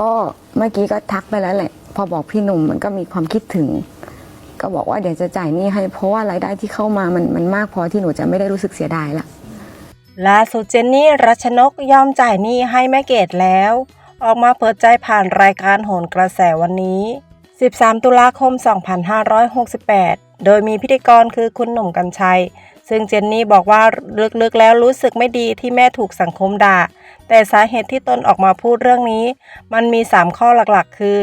ก็เมื่อกี้ก็ทักไปแล้วแหละ พอบอกพี่หนุ่มมันก็มีความคิดถึง ก็บอกว่าเดี๋ยวจะจ่ายหนี้ให้ เพราะว่ารายได้ที่เข้ามามันมันมากพอที่หนูจะไม่ได้รู้สึกเสียดายละล่าสุดเจนนี่รัชนกยอมจ่ายหนี้ให้แม่เกดแล้ว ออกมาเปิดใจผ่านรายการโหนกระแสวันนี้ 13 ตุลาคม 2568 โดยมีพิธีกรคือคุณหนุ่มกัญชัย ซึ่งเจนนี่บอกว่าลึกๆแล้วรู้สึกไม่ดีที่แม่ถูกสังคมด่า แต่สาเหตุที่ตนออกมาพูดเรื่องนี้ มันมี 3 ข้อหลักๆ คือ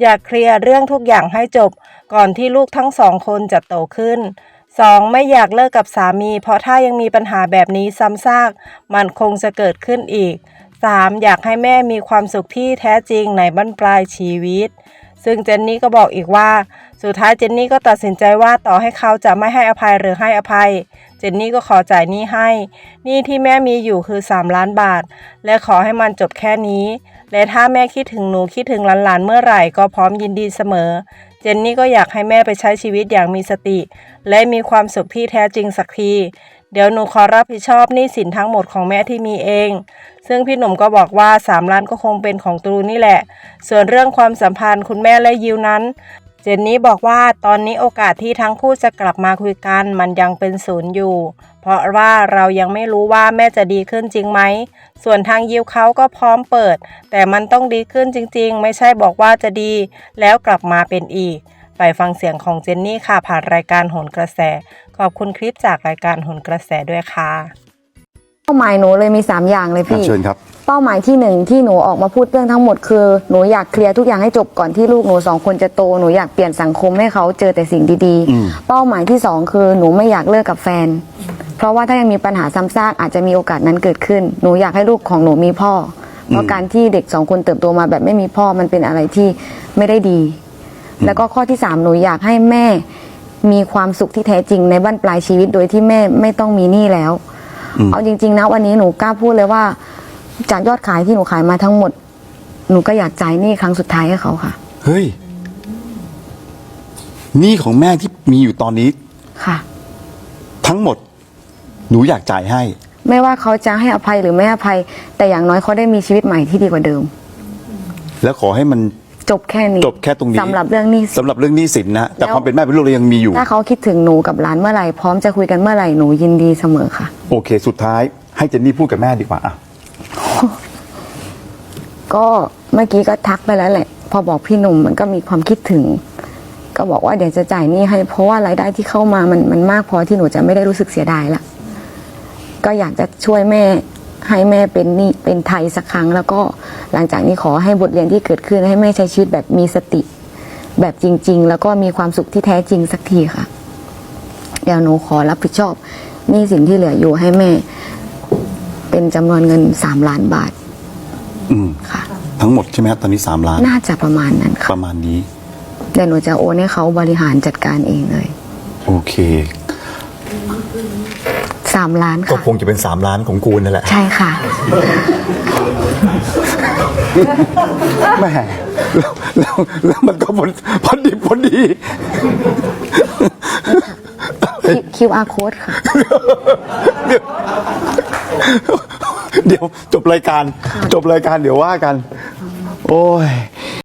อยากเคลียร์เรื่องทุกอย่างให้จบ ก่อนที่ลูกทั้งสองคนจะโตขึ้น 2. ไม่อยากเลิกกับสามี เพราะถ้ายังมีปัญหาแบบนี้ซ้ำซาก มันคงจะเกิดขึ้นอีก 3. อยากให้แม่มีความสุขที่แท้จริงในบั้นปลายชีวิต ซึ่งเจนนี่ก็บอกอีกว่า สุดท้ายเจนนี่ก็ตัดสินใจว่าต่อให้เขาจะไม่ให้อภัยหรือให้อภัย เจนนี่ก็ขอจ่ายหนี้ให้หนี้ที่แม่มีอยู่คือ 3 ล้านบาท และขอให้มันจบแค่นี้ และถ้าแม่คิดถึงหนูคิดถึงหลานๆเมื่อไหร่ก็พร้อมยินดีเสมอ เจนนี่ก็อยากให้แม่ไปใช้ชีวิตอย่างมีสติ และมีความสุขที่แท้จริงสักทีเดี๋ยวหนูขอรับผิดชอบหนี้สินทั้งหมดของแม่ที่มีเอง ซึ่งพี่หนุ่มก็บอกว่า 3 ล้านก็คงเป็นของตรูนี่แหละ ส่วนเรื่องความสัมพันธ์คุณแม่และยิวนั้น เจนนี่บอกว่าตอนนี้โอกาสที่ทั้งคู่จะกลับมาคุยกันมันยังเป็นศูนย์อยู่ เพราะว่าเรายังไม่รู้ว่าแม่จะดีขึ้นจริงไหม ส่วนทางยิวเขาก็พร้อมเปิด แต่มันต้องดีขึ้นจริง ๆ ไม่ใช่บอกว่าจะดี แล้วกลับมาเป็นอีก ไปฟังเสียงของเจนนี่ค่ะผ่านรายการโหนกระแส ขอบคุณคลิปจากรายการโหนกระแสด้วยค่ะ เป้าหมายหนูเลยมี 3 อย่างเลยครับพี่ เชิญครับเป้าหมายที่หนึ่งที่หนูออกมาพูดเรื่องทั้งหมดคือหนูอยากเคลียร์ทุกอย่างให้จบก่อนที่ลูกหนูสองคนจะโตหนูอยากเปลี่ยนสังคมให้เขาเจอแต่สิ่งดีอืมๆเป้าหมายที่สองคือหนูไม่อยากเลิกกับแฟน เพราะว่าถ้ายังมีปัญหาซ้ำซากอาจจะมีโอกาสนั้นเกิดขึ้น หนูอยากให้ลูกของหนูมีพ่อ เพราะการที่เด็กสองคนเติบโตมาแบบไม่มีพ่อมันเป็นอะไรที่ไม่ได้ดี แล้วก็ข้อที่สามหนูอยากให้แม่มีความสุขที่แท้จริงในบ้านปลายชีวิตโดยที่แม่ไม่ต้องมีหนี้แล้วอืม เอาจริง ๆ นะ วันนี้หนูกล้าพูดเลยว่า จากยอดขายที่หนูขายมาทั้งหมด หนูก็อยากจ่ายหนี้ครั้งสุดท้ายให้เขาค่ะ เฮ้ยหนี่ของแม่ที่มีอยู่ตอนนี้ ค่ะ ทั้งหมด หนูอยากจ่ายให้ ไม่ว่าเขาจะให้อภัยหรือไม่ให้อภัย แต่อย่างน้อยเขาได้มีชีวิตใหม่ที่ดีกว่าเดิม แล้วขอให้มัน จบแค่นี้จบแค่ตรงนี้สำหรับเรื่องหนี้สำหรับเรื่องหนี้สินนะแต่แล้วความเป็นแม่เป็นลูกเรายังมีอยู่ ถ้าเขาคิดถึงหนูกับหลานเมื่อไหร่พร้อมจะคุยกันเมื่อไหร่หนูยินดีเสมอค่ะ โอเค สุดท้ายให้เจนนี่พูดกับแม่ดีกว่าอะก็เมื่อกี้ก็ทักไปแล้วแหละ พอบอกพี่หนุ่มมันก็มีความคิดถึง ก็บอกว่าเดี๋ยวจะจ่ายหนี้ให้ เพราะว่ารายได้ที่เข้ามามันมันมากพอที่หนูจะไม่ได้รู้สึกเสียดายละก็อยากจะช่วยแม่ ให้แม่เป็นหนี่เป็นไทยสักครั้ง แล้วก็หลังจากนี้ขอให้บทเรียนที่เกิดขึ้นให้แม่ใช้ชีวิตแบบมีสติ แบบจริง ๆ แล้วก็มีความสุขที่แท้จริงสักทีค่ะ เดี๋ยวหนูขอรับผิดชอบหนี้สินที่เหลืออยู่ให้แม่ เป็นจำนวนเงินสามล้านบาทอืมค่ะ ทั้งหมดใช่ไหมครับตอนนี้สามล้านน่าจะประมาณนั้นปค่ะระมาณนี้ เดี๋ยวหนูจะโอนให้เขาบริหารจัดการเองเลย โอเค สามล้านก็ค่ะ คงจะเป็นสามล้านของกูนั่นแหละ ใช่ค่ะแม่แล้วแล้วแล้วมันก็พอพอดีพอดี QR code ค่ะ เดี๋ยวจบรายการ จบรายการเดี๋ยวว่ากัน โอ้ย